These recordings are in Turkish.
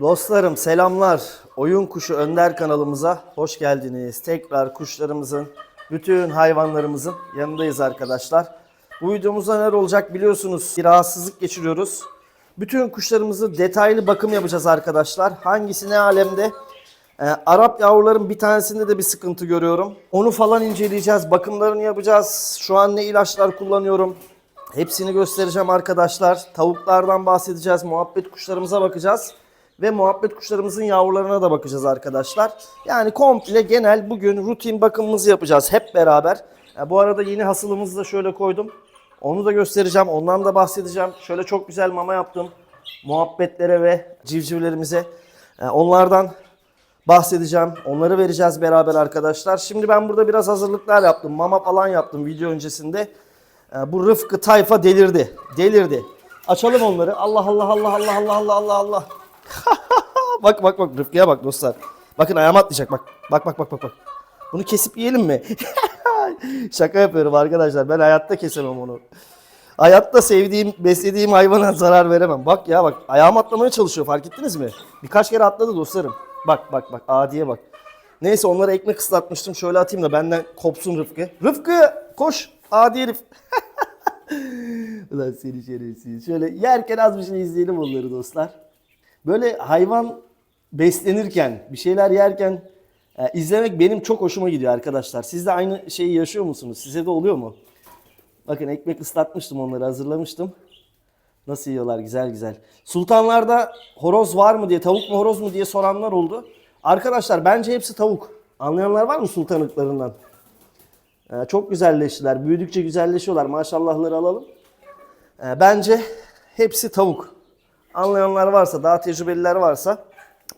Dostlarım selamlar. Oyun Kuşu Önder kanalımıza hoş geldiniz. Tekrar kuşlarımızın, bütün hayvanlarımızın yanındayız arkadaşlar. Bu videomuzda neler olacak biliyorsunuz. Bir rahatsızlık geçiriyoruz. Bütün kuşlarımızı detaylı bakım yapacağız arkadaşlar. Hangisi ne alemde? Ee, Arap yavruların bir tanesinde de bir sıkıntı görüyorum. Onu falan inceleyeceğiz. Bakımlarını yapacağız. Şu an ne ilaçlar kullanıyorum. Hepsini göstereceğim arkadaşlar. Tavuklardan bahsedeceğiz. Muhabbet kuşlarımıza bakacağız. Ve muhabbet kuşlarımızın yavrularına da bakacağız arkadaşlar. Yani komple genel bugün rutin bakımımızı yapacağız hep beraber. Ya bu arada yeni hasılımızı da şöyle koydum. Onu da göstereceğim. Ondan da bahsedeceğim. Şöyle çok güzel mama yaptım. Muhabbetlere ve civcivlerimize. Onlardan bahsedeceğim. Onları vereceğiz beraber arkadaşlar. Şimdi ben burada biraz hazırlıklar yaptım. Mama falan yaptım video öncesinde. Bu Rıfkı tayfa delirdi. Delirdi. Açalım onları. Allah Allah Allah Allah Allah Allah Allah Allah. bak bak bak Rıfkı'ya bak dostlar. Bakın ayağıma atlayacak bak. Bak bak bak bak bak. Bunu kesip yiyelim mi? Şaka yapıyorum arkadaşlar. Ben hayatta kesemem onu. Hayatta sevdiğim, beslediğim hayvana zarar veremem. Bak ya bak ayağıma atlamaya çalışıyor fark ettiniz mi? Birkaç kere atladı dostlarım. Bak bak bak adiye bak. Neyse onlara ekmek ıslatmıştım. Şöyle atayım da benden kopsun Rıfkı. Rıfkı koş adi herif. Ulan seni şerefsiz. Şöyle yerken az bir şey izleyelim onları dostlar. Böyle hayvan beslenirken, bir şeyler yerken e, izlemek benim çok hoşuma gidiyor arkadaşlar. Siz de aynı şeyi yaşıyor musunuz? Size de oluyor mu? Bakın ekmek ıslatmıştım onları hazırlamıştım. Nasıl yiyorlar güzel güzel. Sultanlarda horoz var mı diye, tavuk mu horoz mu diye soranlar oldu. Arkadaşlar bence hepsi tavuk. Anlayanlar var mı sultanlıklarından? Ee, çok güzelleştiler. Büyüdükçe güzelleşiyorlar. Maşallahları alalım. Ee, bence hepsi tavuk. Anlayanlar varsa, daha tecrübeliler varsa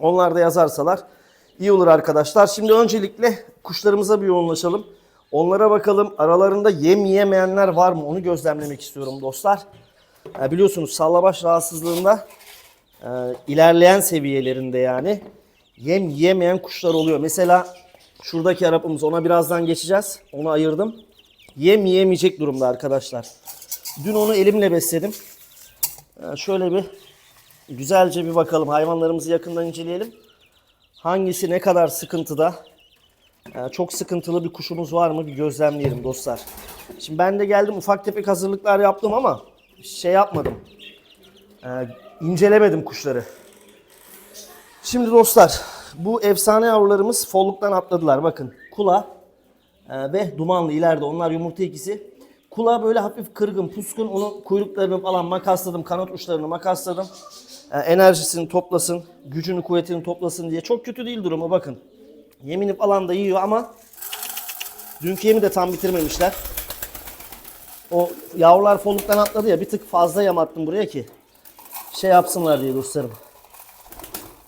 onlar da yazarsalar iyi olur arkadaşlar. Şimdi öncelikle kuşlarımıza bir yoğunlaşalım. Onlara bakalım. Aralarında yem yiyemeyenler var mı? Onu gözlemlemek istiyorum dostlar. Biliyorsunuz sallabaş rahatsızlığında e, ilerleyen seviyelerinde yani yem yiyemeyen kuşlar oluyor. Mesela şuradaki Arap'ımız ona birazdan geçeceğiz. Onu ayırdım. Yem yiyemeyecek durumda arkadaşlar. Dün onu elimle besledim. Ee, şöyle bir güzelce bir bakalım. Hayvanlarımızı yakından inceleyelim. Hangisi ne kadar sıkıntıda? Ee, çok sıkıntılı bir kuşumuz var mı bir gözlemleyelim dostlar. Şimdi ben de geldim ufak tefek hazırlıklar yaptım ama şey yapmadım. Ee, incelemedim kuşları. Şimdi dostlar bu efsane yavrularımız folluktan atladılar. Bakın kula e, ve dumanlı ileride onlar yumurta ikisi. Kula böyle hafif kırgın, puskun. Onun kuyruklarını falan makasladım, kanat uçlarını makasladım. E, enerjisini toplasın, gücünü, kuvvetini toplasın diye. Çok kötü değil durumu bakın. Yemini falan da yiyor ama dünkü yemi de tam bitirmemişler. O yavrular folluktan atladı ya bir tık fazla yem attım buraya ki şey yapsınlar diye dostlarım.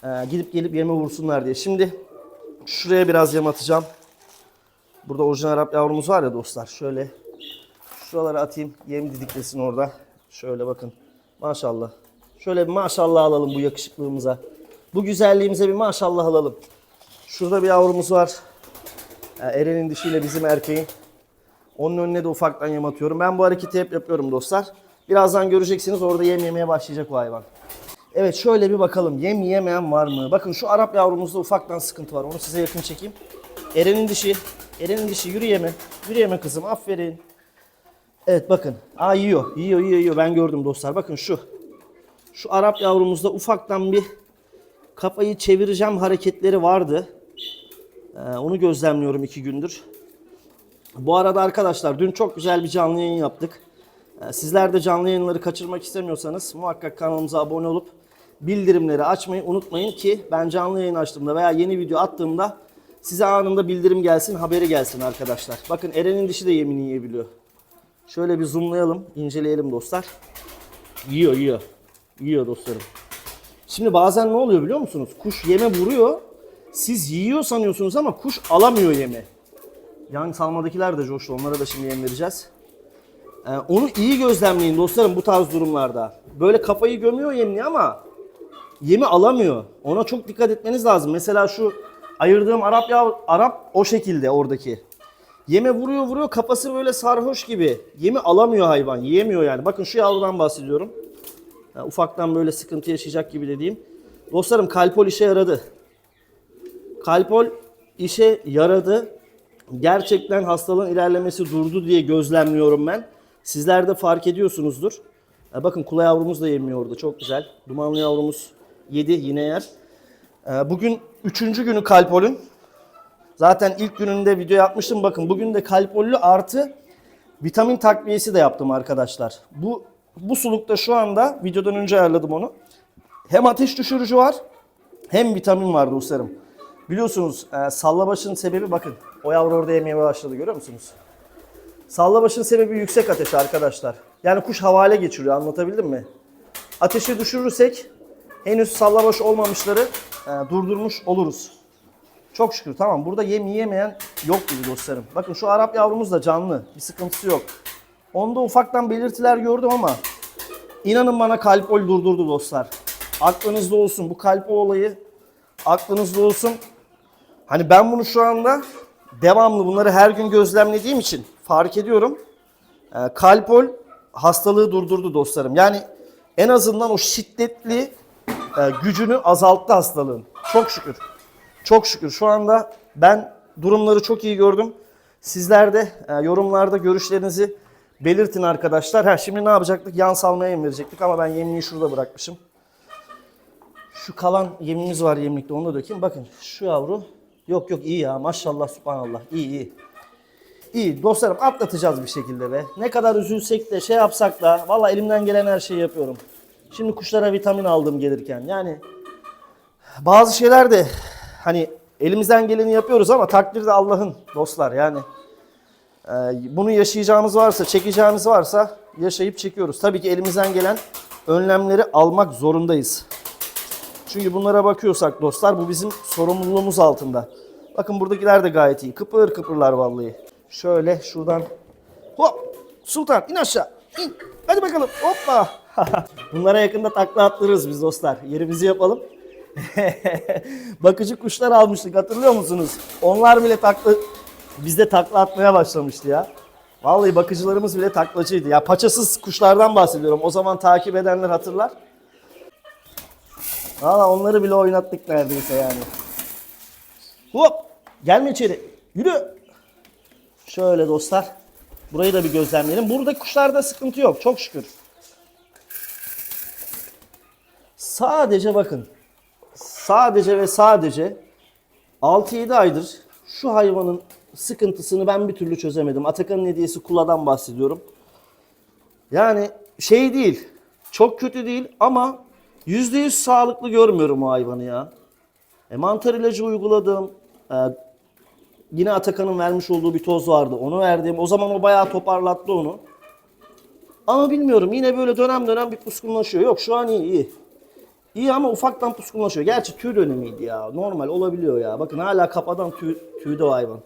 Ee, gidip gelip yeme vursunlar diye. Şimdi şuraya biraz yem atacağım. Burada orijinal Arap yavrumuz var ya dostlar. Şöyle şuralara atayım. Yem didiklesin orada. Şöyle bakın. Maşallah. Şöyle bir maşallah alalım bu yakışıklığımıza. Bu güzelliğimize bir maşallah alalım. Şurada bir yavrumuz var. Eren'in dişiyle bizim erkeğin. Onun önüne de ufaktan yem atıyorum. Ben bu hareketi hep yapıyorum dostlar. Birazdan göreceksiniz orada yem yemeye başlayacak o hayvan. Evet şöyle bir bakalım. Yem yemeyen var mı? Bakın şu Arap yavrumuzda ufaktan sıkıntı var. Onu size yakın çekeyim. Eren'in dişi. Eren'in dişi yürü yeme. Yürü yeme kızım. Aferin. Evet bakın. Aa yiyor. Yiyor yiyor yiyor. Ben gördüm dostlar. Bakın şu. Şu Arap yavrumuzda ufaktan bir kafayı çevireceğim hareketleri vardı. Ee, onu gözlemliyorum iki gündür. Bu arada arkadaşlar dün çok güzel bir canlı yayın yaptık. Ee, Sizler de canlı yayınları kaçırmak istemiyorsanız muhakkak kanalımıza abone olup bildirimleri açmayı unutmayın ki ben canlı yayın açtığımda veya yeni video attığımda size anında bildirim gelsin, haberi gelsin arkadaşlar. Bakın Eren'in dişi de yemini yiyebiliyor. Şöyle bir zoomlayalım, inceleyelim dostlar. Yiyor, yiyor. Yiyor dostlarım. Şimdi bazen ne oluyor biliyor musunuz? Kuş yeme vuruyor. Siz yiyor sanıyorsunuz ama kuş alamıyor yeme. Yan salmadakiler de coştu. Onlara da şimdi yem vereceğiz. Ee, onu iyi gözlemleyin dostlarım bu tarz durumlarda. Böyle kafayı gömüyor yemli ama yemi alamıyor. Ona çok dikkat etmeniz lazım. Mesela şu ayırdığım Arap ya Arap o şekilde oradaki. Yeme vuruyor vuruyor kafası böyle sarhoş gibi. Yemi alamıyor hayvan. Yiyemiyor yani. Bakın şu yavrudan bahsediyorum. Ha, ufaktan böyle sıkıntı yaşayacak gibi dediğim. Dostlarım Kalpol işe yaradı. Kalpol işe yaradı. Gerçekten hastalığın ilerlemesi durdu diye gözlemliyorum ben. Sizler de fark ediyorsunuzdur. Bakın kula yavrumuz da yemiyor orada. Çok güzel. Dumanlı yavrumuz yedi yine yer. Bugün üçüncü günü Kalpol'ün. Zaten ilk gününde video yapmıştım. Bakın bugün de Kalpollü artı vitamin takviyesi de yaptım arkadaşlar. Bu bu sulukta şu anda videodan önce ayarladım onu. Hem ateş düşürücü var hem vitamin var dostlarım. Biliyorsunuz e, sallabaşın sebebi bakın. O yavru orada yemeye başladı görüyor musunuz? Sallabaşın sebebi yüksek ateş arkadaşlar. Yani kuş havale geçiriyor anlatabildim mi? Ateşi düşürürsek henüz sallabaş olmamışları e, durdurmuş oluruz. Çok şükür tamam burada yem yiyemeyen yok gibi dostlarım. Bakın şu Arap yavrumuz da canlı. Bir sıkıntısı yok. Onda ufaktan belirtiler gördüm ama inanın bana kalpol durdurdu dostlar. Aklınızda olsun bu kalpol olayı aklınızda olsun. Hani ben bunu şu anda devamlı bunları her gün gözlemlediğim için fark ediyorum. Ee, kalpol hastalığı durdurdu dostlarım. Yani en azından o şiddetli e, gücünü azalttı hastalığın. Çok şükür. Çok şükür şu anda ben durumları çok iyi gördüm. Sizler de e, yorumlarda görüşlerinizi belirtin arkadaşlar. Ha şimdi ne yapacaktık? Yan salmaya yem verecektik ama ben yemliği şurada bırakmışım. Şu kalan yemimiz var yemlikte onu da dökeyim. Bakın şu yavru. Yok yok iyi ya maşallah subhanallah iyi iyi. İyi dostlarım atlatacağız bir şekilde be. Ne kadar üzülsek de şey yapsak da valla elimden gelen her şeyi yapıyorum. Şimdi kuşlara vitamin aldım gelirken. Yani bazı şeyler de hani elimizden geleni yapıyoruz ama takdir de Allah'ın dostlar yani. e, bunu yaşayacağımız varsa, çekeceğimiz varsa yaşayıp çekiyoruz. Tabii ki elimizden gelen önlemleri almak zorundayız. Çünkü bunlara bakıyorsak dostlar bu bizim sorumluluğumuz altında. Bakın buradakiler de gayet iyi. Kıpır kıpırlar vallahi. Şöyle şuradan hop Sultan in aşağı. İn. Hadi bakalım. Hoppa. Bunlara yakında takla attırırız biz dostlar. Yerimizi yapalım. Bakıcı kuşlar almıştık hatırlıyor musunuz? Onlar bile takla bizde takla atmaya başlamıştı ya. Vallahi bakıcılarımız bile taklacıydı. Ya paçasız kuşlardan bahsediyorum. O zaman takip edenler hatırlar. Valla onları bile oynattık neredeyse yani. Hop! Gelme içeri. Yürü. Şöyle dostlar. Burayı da bir gözlemleyelim. Burada kuşlarda sıkıntı yok. Çok şükür. Sadece bakın. Sadece ve sadece 6-7 aydır şu hayvanın sıkıntısını ben bir türlü çözemedim. Atakan'ın hediyesi kuladan bahsediyorum. Yani şey değil. Çok kötü değil ama %100 sağlıklı görmüyorum o hayvanı ya. E, mantar ilacı uyguladım. E, yine Atakan'ın vermiş olduğu bir toz vardı. Onu verdim. O zaman o bayağı toparlattı onu. Ama bilmiyorum yine böyle dönem dönem bir puskunlaşıyor. Yok şu an iyi iyi. İyi ama ufaktan puskunlaşıyor. Gerçi tüy dönemiydi ya. Normal olabiliyor ya. Bakın hala kafadan tüy, tüyde o hayvan.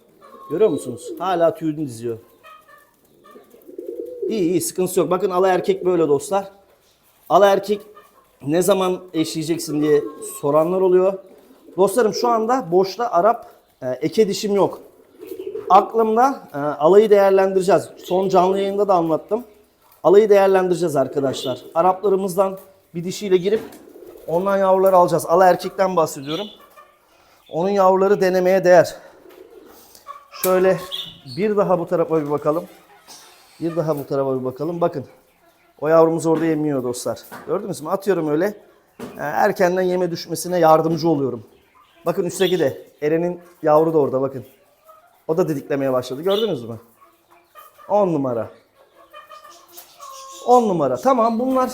Görüyor musunuz? Hala tüyünü diziyor. İyi iyi sıkıntısı yok. Bakın ala erkek böyle dostlar. Ala erkek ne zaman eşleyeceksin diye soranlar oluyor. Dostlarım şu anda boşta Arap e, eke dişim yok. Aklımda e, alayı değerlendireceğiz. Son canlı yayında da anlattım. Alayı değerlendireceğiz arkadaşlar. Araplarımızdan bir dişiyle girip ondan yavruları alacağız. Ala erkekten bahsediyorum. Onun yavruları denemeye değer. Şöyle bir daha bu tarafa bir bakalım. Bir daha bu tarafa bir bakalım. Bakın. O yavrumuz orada yemiyor dostlar. Gördünüz mü? Atıyorum öyle. Ee, Erkenden yeme düşmesine yardımcı oluyorum. Bakın üstteki de. Eren'in yavru da orada bakın. O da didiklemeye başladı. Gördünüz mü? 10 numara. 10 numara. Tamam bunlar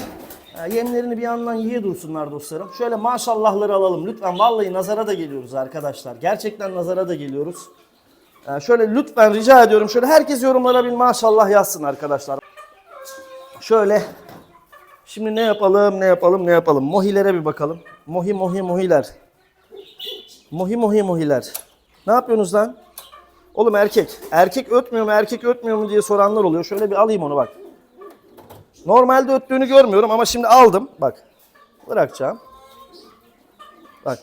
yemlerini bir yandan yiye dursunlar dostlarım. Şöyle maşallahları alalım. Lütfen vallahi nazara da geliyoruz arkadaşlar. Gerçekten nazara da geliyoruz. Şöyle lütfen rica ediyorum. Şöyle herkes yorumlara bir maşallah yazsın arkadaşlar. Şöyle şimdi ne yapalım ne yapalım ne yapalım. Mohilere bir bakalım. Mohi mohi mohiler. Mohi mohi mohiler. Ne yapıyorsunuz lan? Oğlum erkek. Erkek ötmüyor mu erkek ötmüyor mu diye soranlar oluyor. Şöyle bir alayım onu bak. Normalde öttüğünü görmüyorum ama şimdi aldım. Bak. Bırakacağım. Bak.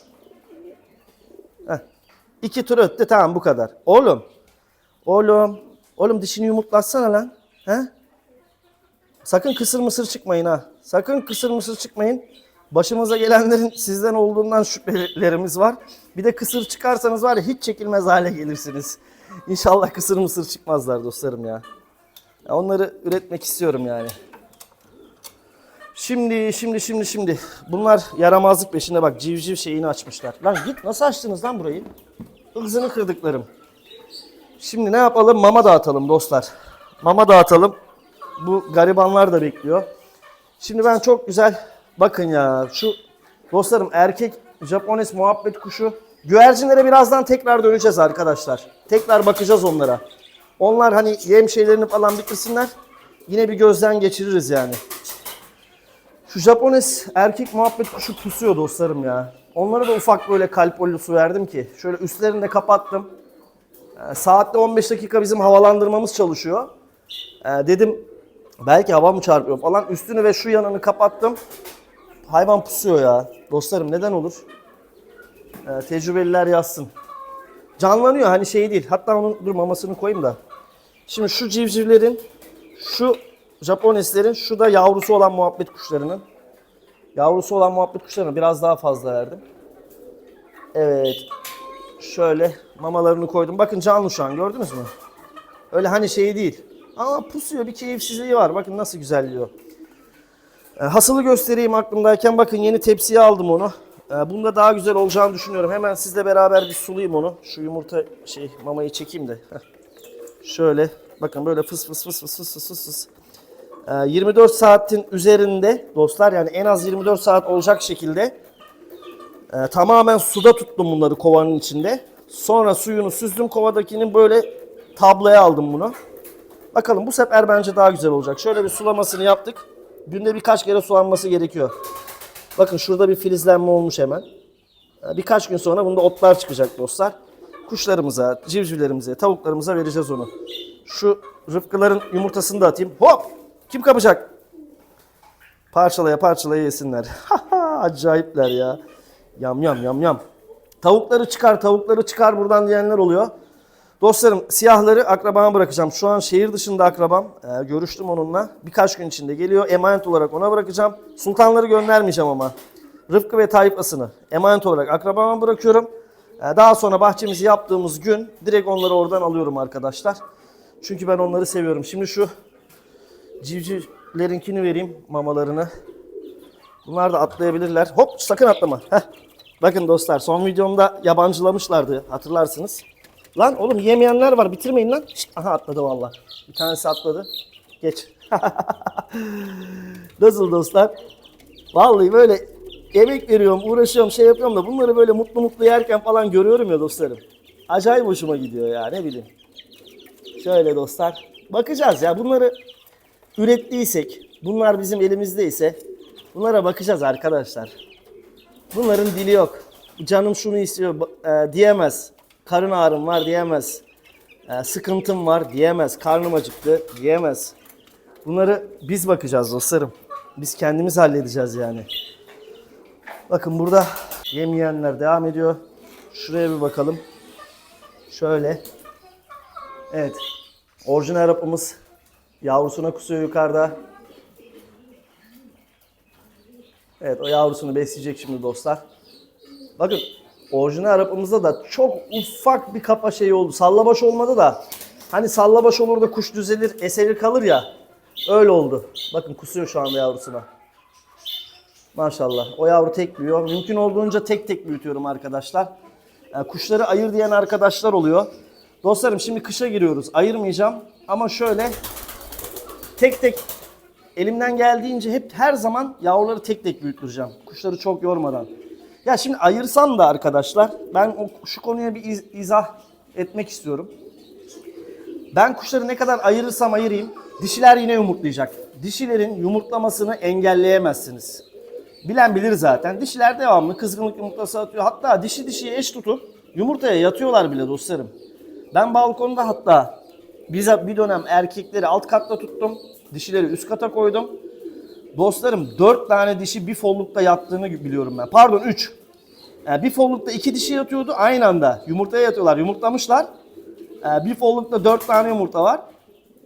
Heh. İki tur öttü tamam bu kadar. Oğlum. Oğlum. Oğlum dişini yumurtlatsana lan. He? Sakın kısır mısır çıkmayın ha. Sakın kısır mısır çıkmayın. Başımıza gelenlerin sizden olduğundan şüphelerimiz var. Bir de kısır çıkarsanız var ya hiç çekilmez hale gelirsiniz. İnşallah kısır mısır çıkmazlar dostlarım ya. ya onları üretmek istiyorum yani. Şimdi, şimdi, şimdi, şimdi. Bunlar yaramazlık peşinde bak civciv şeyini açmışlar. Lan git nasıl açtınız lan burayı? Hızını kırdıklarım. Şimdi ne yapalım? Mama dağıtalım dostlar. Mama dağıtalım. Bu garibanlar da bekliyor. Şimdi ben çok güzel bakın ya şu dostlarım erkek Japones muhabbet kuşu. Güvercinlere birazdan tekrar döneceğiz arkadaşlar. Tekrar bakacağız onlara. Onlar hani yem şeylerini falan bitirsinler. Yine bir gözden geçiririz yani. Şu Japones erkek muhabbet kuşu pusuyor dostlarım ya. Onlara da ufak böyle kalp su verdim ki. Şöyle üstlerini de kapattım. Ee, Saatte 15 dakika bizim havalandırmamız çalışıyor. Ee, dedim belki hava mı çarpıyor falan. Üstünü ve şu yanını kapattım. Hayvan pusuyor ya. Dostlarım neden olur? Ee, tecrübeliler yazsın. Canlanıyor hani şey değil. Hatta onun dur mamasını koyayım da. Şimdi şu civcivlerin, şu Japonislerin şu da yavrusu olan muhabbet kuşlarının. Yavrusu olan muhabbet kuşlarına biraz daha fazla verdim. Evet. Şöyle mamalarını koydum. Bakın canlı şu an gördünüz mü? Öyle hani şey değil. Ama pusuyor bir keyifsizliği var. Bakın nasıl güzelliyor. Ee, hasılı göstereyim aklımdayken. Bakın yeni tepsiye aldım onu. Ee, bunda daha güzel olacağını düşünüyorum. Hemen sizle beraber bir sulayayım onu. Şu yumurta şey mamayı çekeyim de. Şöyle bakın böyle fıs fıs fıs fıs fıs fıs fıs. 24 saatin üzerinde dostlar yani en az 24 saat olacak şekilde e, tamamen suda tuttum bunları kovanın içinde. Sonra suyunu süzdüm kovadakinin böyle tabloya aldım bunu. Bakalım bu sefer bence daha güzel olacak. Şöyle bir sulamasını yaptık. Günde birkaç kere sulanması gerekiyor. Bakın şurada bir filizlenme olmuş hemen. Ee, Birkaç gün sonra bunda otlar çıkacak dostlar. Kuşlarımıza, civcivlerimize, tavuklarımıza vereceğiz onu. Şu rıfkıların yumurtasını da atayım. Hop! Kim kapacak? Parçalaya parçalaya yesinler. Acayipler ya. Yam yam yam yam. Tavukları çıkar, tavukları çıkar buradan diyenler oluyor. Dostlarım siyahları akrabama bırakacağım. Şu an şehir dışında akrabam. Ee, görüştüm onunla. Birkaç gün içinde geliyor. Emanet olarak ona bırakacağım. Sultanları göndermeyeceğim ama. Rıfkı ve Tayyip Asını emanet olarak akrabama bırakıyorum. Ee, daha sonra bahçemizi yaptığımız gün direkt onları oradan alıyorum arkadaşlar. Çünkü ben onları seviyorum. Şimdi şu civcivlerinkini vereyim mamalarını. Bunlar da atlayabilirler. Hop sakın atlama. Heh. Bakın dostlar son videomda yabancılamışlardı hatırlarsınız. Lan oğlum yemeyenler var bitirmeyin lan. Şşt, aha atladı valla. Bir tanesi atladı. Geç. Nasıl dostlar? Vallahi böyle emek veriyorum, uğraşıyorum, şey yapıyorum da bunları böyle mutlu mutlu yerken falan görüyorum ya dostlarım. Acayip hoşuma gidiyor ya ne bileyim. Şöyle dostlar. Bakacağız ya bunları ürettiysek, bunlar bizim elimizdeyse bunlara bakacağız arkadaşlar. Bunların dili yok. Canım şunu istiyor e, diyemez. Karın ağrım var diyemez. E, sıkıntım var diyemez. Karnım acıktı diyemez. Bunları biz bakacağız dostlarım. Biz kendimiz halledeceğiz yani. Bakın burada yem yiyenler devam ediyor. Şuraya bir bakalım. Şöyle. Evet. Orijinal Arap'ımız yavrusuna kusuyor yukarıda. Evet o yavrusunu besleyecek şimdi dostlar. Bakın orijinal Arap'ımızda da çok ufak bir kafa şeyi oldu. Sallabaş olmadı da hani sallabaş olur da kuş düzelir, eserir kalır ya. Öyle oldu. Bakın kusuyor şu anda yavrusuna. Maşallah. O yavru tek büyüyor. Mümkün olduğunca tek tek büyütüyorum arkadaşlar. Yani kuşları ayır diyen arkadaşlar oluyor. Dostlarım şimdi kışa giriyoruz. Ayırmayacağım. Ama şöyle tek tek elimden geldiğince hep her zaman yavruları tek tek büyütüreceğim. Kuşları çok yormadan. Ya şimdi ayırsam da arkadaşlar ben o, şu konuya bir iz- izah etmek istiyorum. Ben kuşları ne kadar ayırırsam ayırayım dişiler yine yumurtlayacak. Dişilerin yumurtlamasını engelleyemezsiniz. Bilen bilir zaten. Dişiler devamlı kızgınlık yumurtası atıyor. Hatta dişi dişiye eş tutup yumurtaya yatıyorlar bile dostlarım. Ben balkonda hatta bize bir dönem erkekleri alt katta tuttum. Dişileri üst kata koydum. Dostlarım 4 tane dişi bir follukta yattığını biliyorum ben. Pardon 3. Yani bir follukta iki dişi yatıyordu aynı anda. Yumurtaya yatıyorlar. Yumurtlamışlar. Ee, bir follukta 4 tane yumurta var.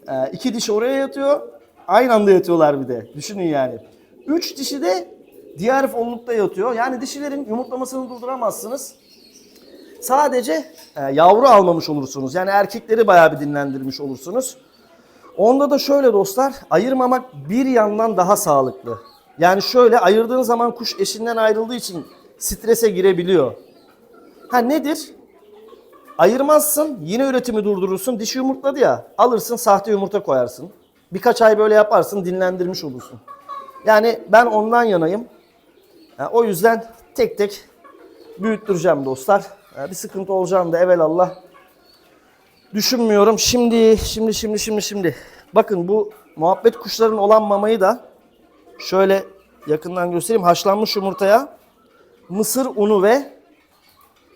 Ee, iki dişi oraya yatıyor. Aynı anda yatıyorlar bir de. Düşünün yani. 3 dişi de Diğer fonlukta yatıyor. Yani dişilerin yumurtlamasını durduramazsınız. Sadece e, yavru almamış olursunuz. Yani erkekleri bayağı bir dinlendirmiş olursunuz. Onda da şöyle dostlar, ayırmamak bir yandan daha sağlıklı. Yani şöyle ayırdığın zaman kuş eşinden ayrıldığı için strese girebiliyor. Ha nedir? Ayırmazsın, yine üretimi durdurursun. Dişi yumurtladı ya, alırsın sahte yumurta koyarsın. Birkaç ay böyle yaparsın, dinlendirmiş olursun. Yani ben ondan yanayım. Ha, o yüzden tek tek büyüttüreceğim dostlar. Ha, bir sıkıntı olacağını da evelallah düşünmüyorum. Şimdi, şimdi, şimdi, şimdi, şimdi. Bakın bu muhabbet kuşların olan mamayı da şöyle yakından göstereyim. Haşlanmış yumurtaya mısır unu ve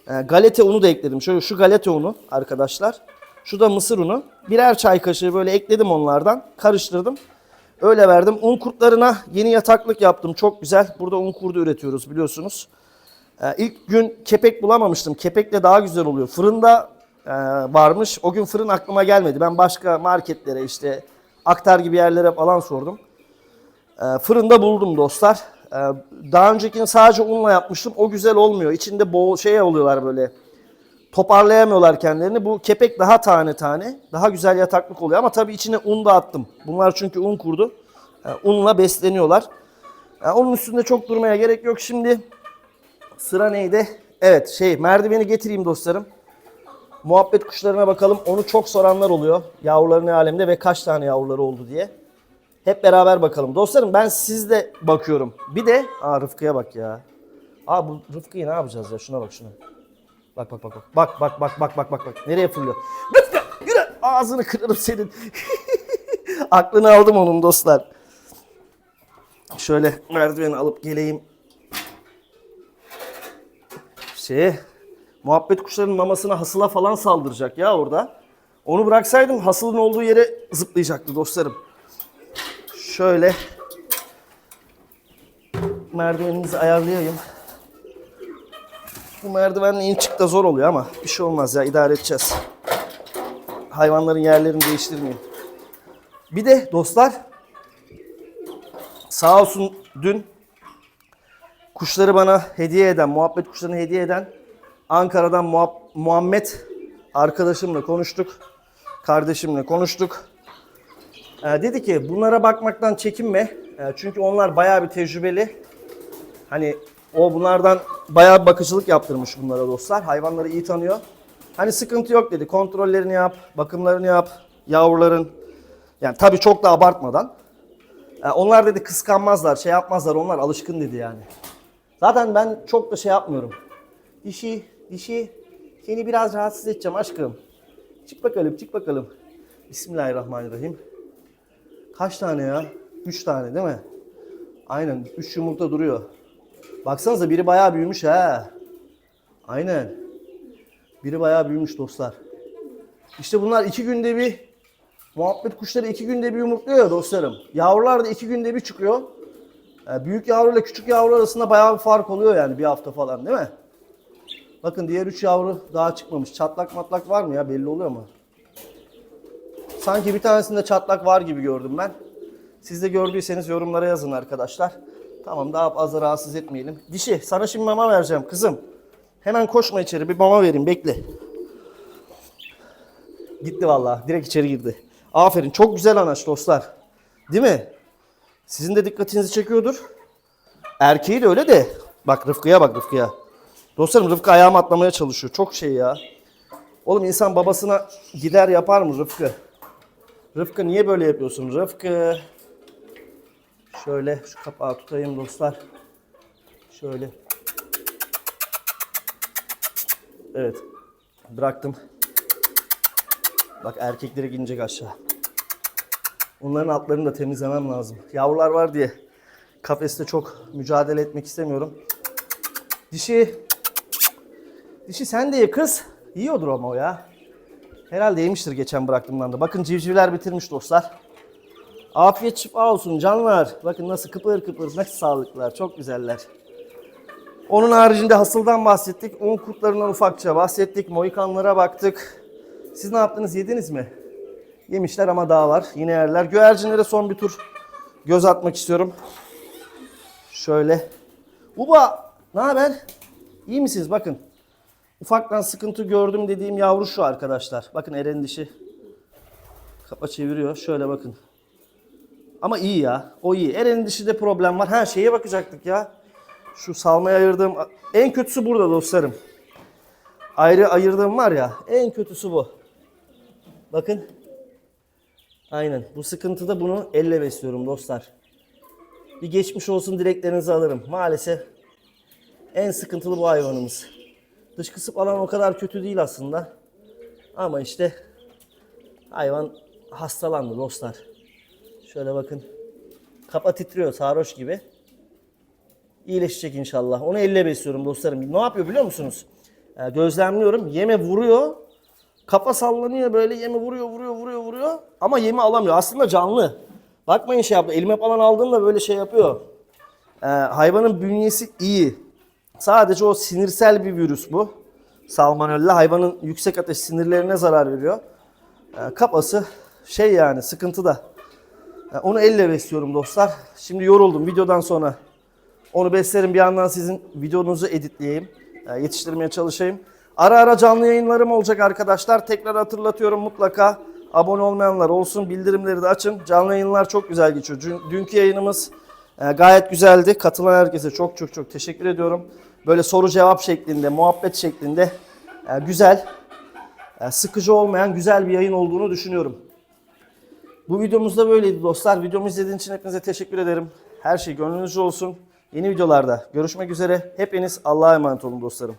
e, galeta unu da ekledim. Şöyle şu galeta unu arkadaşlar. Şu da mısır unu. Birer çay kaşığı böyle ekledim onlardan. Karıştırdım. Öyle verdim. Un kurtlarına yeni yataklık yaptım. Çok güzel. Burada un kurdu üretiyoruz biliyorsunuz. Ee, ilk gün kepek bulamamıştım. Kepekle daha güzel oluyor. Fırında e, varmış. O gün fırın aklıma gelmedi. Ben başka marketlere işte aktar gibi yerlere falan sordum. Ee, fırında buldum dostlar. Ee, daha öncekini sadece unla yapmıştım. O güzel olmuyor. İçinde bol şey oluyorlar böyle. Toparlayamıyorlar kendilerini. Bu kepek daha tane tane. Daha güzel yataklık oluyor. Ama tabii içine un da attım. Bunlar çünkü un kurdu. Unla besleniyorlar. Onun üstünde çok durmaya gerek yok. Şimdi Sıra neydi? Evet şey merdiveni getireyim dostlarım. Muhabbet kuşlarına bakalım. Onu çok soranlar oluyor. Yavruları ne alemde ve kaç tane yavruları oldu diye. Hep beraber bakalım. Dostlarım ben sizde bakıyorum. Bir de aa Rıfkı'ya bak ya. Aa bu Rıfkı'yı ne yapacağız ya? Şuna bak şuna. Bak bak bak bak. Bak bak bak bak bak bak bak. Nereye fırlıyor? Rıfkı yürü. Ağzını kırarım senin. Aklını aldım onun dostlar. Şöyle merdiveni alıp geleyim şey muhabbet kuşlarının mamasına hasıla falan saldıracak ya orada. Onu bıraksaydım hasılın olduğu yere zıplayacaktı dostlarım. Şöyle merdivenimizi ayarlayayım. Bu merdivenle in çık da zor oluyor ama bir şey olmaz ya idare edeceğiz. Hayvanların yerlerini değiştirmeyeyim. Bir de dostlar sağ olsun dün kuşları bana hediye eden, muhabbet kuşlarını hediye eden Ankara'dan Muhab- Muhammed arkadaşımla konuştuk. Kardeşimle konuştuk. Ee, dedi ki bunlara bakmaktan çekinme. Ee, çünkü onlar bayağı bir tecrübeli. Hani o bunlardan bayağı bir bakıcılık yaptırmış bunlara dostlar. Hayvanları iyi tanıyor. Hani sıkıntı yok dedi. Kontrollerini yap, bakımlarını yap, yavruların. Yani tabii çok da abartmadan. Ee, onlar dedi kıskanmazlar, şey yapmazlar. Onlar alışkın dedi yani. Zaten ben çok da şey yapmıyorum. Dişi, dişi seni biraz rahatsız edeceğim aşkım. Çık bakalım, çık bakalım. Bismillahirrahmanirrahim. Kaç tane ya? Üç tane değil mi? Aynen, üç yumurta duruyor. Baksanıza biri bayağı büyümüş ha. Aynen. Biri bayağı büyümüş dostlar. İşte bunlar iki günde bir muhabbet kuşları iki günde bir yumurtluyor dostlarım. Yavrular da iki günde bir çıkıyor. Yani büyük yavru ile küçük yavru arasında bayağı bir fark oluyor yani bir hafta falan değil mi? Bakın diğer üç yavru daha çıkmamış. Çatlak matlak var mı ya belli oluyor mu? Sanki bir tanesinde çatlak var gibi gördüm ben. Siz de gördüyseniz yorumlara yazın arkadaşlar. Tamam daha fazla rahatsız etmeyelim. Dişi sana şimdi mama vereceğim kızım. Hemen koşma içeri bir mama vereyim bekle. Gitti vallahi direkt içeri girdi. Aferin çok güzel anaç dostlar. Değil mi? Sizin de dikkatinizi çekiyordur. Erkeği de öyle de. Bak Rıfkı'ya bak Rıfkı'ya. Dostlarım Rıfkı ayağıma atlamaya çalışıyor. Çok şey ya. Oğlum insan babasına gider yapar mı Rıfkı? Rıfkı niye böyle yapıyorsun Rıfkı? Şöyle şu kapağı tutayım dostlar. Şöyle. Evet. Bıraktım. Bak erkekleri inecek aşağı. Onların altlarını da temizlemem lazım. Yavrular var diye kafeste çok mücadele etmek istemiyorum. Dişi Dişi sen de ye kız. Yiyordur ama o ya. Herhalde yemiştir geçen bıraktığımdan da. Bakın civcivler bitirmiş dostlar. Afiyet şifa olsun canlar. Bakın nasıl kıpır kıpır, nasıl sağlıklılar. Çok güzeller. Onun haricinde hasıldan bahsettik. Un kurtlarından ufakça bahsettik. Moikanlara baktık. Siz ne yaptınız? Yediniz mi? Yemişler ama daha var. Yine yerler. Güvercinlere son bir tur göz atmak istiyorum. Şöyle Buba ne haber? İyi misiniz? Bakın. Ufaktan sıkıntı gördüm dediğim yavru şu arkadaşlar. Bakın Eren dişi. Kapa çeviriyor. Şöyle bakın. Ama iyi ya. O iyi. Eren'in dişide problem var. Ha şeye bakacaktık ya. Şu salmaya ayırdığım en kötüsü burada dostlarım. Ayrı ayırdığım var ya. En kötüsü bu. Bakın. Aynen. Bu sıkıntıda bunu elle besliyorum dostlar. Bir geçmiş olsun dileklerinizi alırım. Maalesef en sıkıntılı bu hayvanımız. Dışkısı falan o kadar kötü değil aslında. Ama işte hayvan hastalandı dostlar. Şöyle bakın. Kafa titriyor sarhoş gibi. İyileşecek inşallah. Onu elle besliyorum dostlarım. Ne yapıyor biliyor musunuz? Gözlemliyorum. Yeme vuruyor. Kafa sallanıyor böyle yemi vuruyor vuruyor vuruyor vuruyor. Ama yemi alamıyor. Aslında canlı. Bakmayın şey yaptı. Elime falan aldığımda böyle şey yapıyor. Ee, hayvanın bünyesi iyi. Sadece o sinirsel bir virüs bu. Salmonella hayvanın yüksek ateş sinirlerine zarar veriyor. Ee, kafası şey yani sıkıntıda. Ee, onu elle besliyorum dostlar. Şimdi yoruldum videodan sonra. Onu beslerim bir yandan sizin videonuzu editleyeyim. e, Yetiştirmeye çalışayım. Ara ara canlı yayınlarım olacak arkadaşlar. Tekrar hatırlatıyorum mutlaka. Abone olmayanlar olsun. Bildirimleri de açın. Canlı yayınlar çok güzel geçiyor. Dün- Dünkü yayınımız e, gayet güzeldi. Katılan herkese çok çok çok teşekkür ediyorum. Böyle soru cevap şeklinde, muhabbet şeklinde e, güzel, e, sıkıcı olmayan güzel bir yayın olduğunu düşünüyorum. Bu videomuz da böyleydi dostlar. Videomu izlediğiniz için hepinize teşekkür ederim. Her şey gönlünüzce olsun. Yeni videolarda görüşmek üzere. Hepiniz Allah'a emanet olun dostlarım.